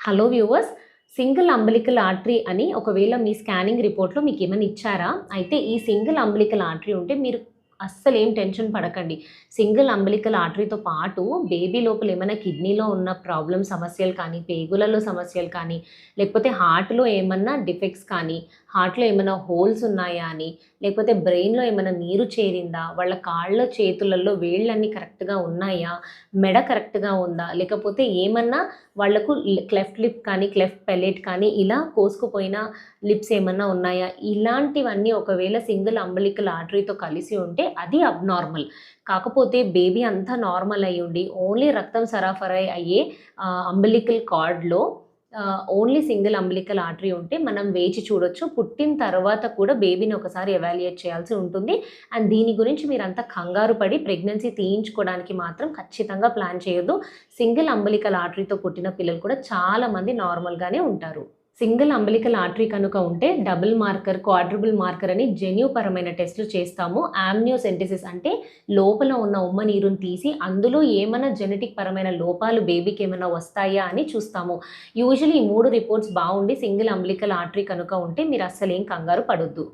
Hello viewers single umbilical artery అని ఒకవేళ మీ scanning రిపోర్ట్లో మీకు ఏమైనా ఇచ్చారా? అయితే ఈ సింగిల్ అంబలికల్ ఆర్టరీ ఉంటే మీరు అస్సలు ఏం టెన్షన్ పడకండి. సింగిల్ అంబలికల్ ఆర్టరీతో పాటు బేబీ లోపల ఏమైనా కిడ్నీలో ఉన్న ప్రాబ్లమ్ సమస్యలు కానీ పేగులలో సమస్యలు కానీ లేకపోతే హార్ట్లో ఏమన్నా డిఫెక్ట్స్ కానీ హార్ట్లో ఏమైనా హోల్స్ ఉన్నాయా అని లేకపోతే బ్రెయిన్లో ఏమైనా నీరు చేరిందా వాళ్ళ కాళ్ళ చేతులలో వేళ్ళన్నీ కరెక్ట్గా ఉన్నాయా మెడ కరెక్ట్గా ఉందా లేకపోతే ఏమన్నా వాళ్ళకు క్లెఫ్ట్ లిప్ కానీ క్లెఫ్ట్ పెలెట్ కానీ ఇలా కోసుకుపోయిన లిప్స్ ఏమన్నా ఉన్నాయా? ఇలాంటివన్నీ ఒకవేళ సింగిల్ అంబలికల్ ఆర్టరీతో కలిసి ఉంటే అది అబ్నార్మల్ కాకపోతే బేబీ అంతా నార్మల్ అయ్యి ఉండి ఓన్లీ రక్తం సరఫరా అయ్యే అంబలికల్ కార్డ్లో ఓన్లీ సింగిల్ అంబలికల్ ఆర్టరీ ఉంటే మనం వేచి చూడొచ్చు. పుట్టిన తర్వాత కూడా బేబీని ఒకసారి ఎవాల్యుయేట్ చేయాల్సి ఉంటుంది. అండ్ దీని గురించి మీరంతా కంగారు పడి ప్రెగ్నెన్సీ తీయించుకోవడానికి మాత్రం ఖచ్చితంగా ప్లాన్ చేయొద్దు. సింగిల్ అంబలికల్ ఆర్టరీతో పుట్టిన పిల్లలు కూడా చాలామంది నార్మల్గానే ఉంటారు. సింగిల్ అంబలికల్ ఆర్టరీ కనుక ఉంటే డబుల్ మార్కర్ క్వాడ్రబుల్ మార్కర్ అని జన్యుపరమైన టెస్టులు చేస్తాము. ఆమ్నియోసెంటిసిస్ అంటే లోపల ఉన్న ఉమ్మ నీరుని తీసి అందులో ఏమైనా జెనెటిక్ పరమైన లోపాలు బేబీకి ఏమైనా వస్తాయా అని చూస్తాము. యూజువలీ ఈ మూడు రిపోర్ట్స్ బాగుండి సింగిల్ అంబలికల్ ఆర్టరీ కనుక ఉంటే మీరు అస్సలు ఏం కంగారు పడొద్దు.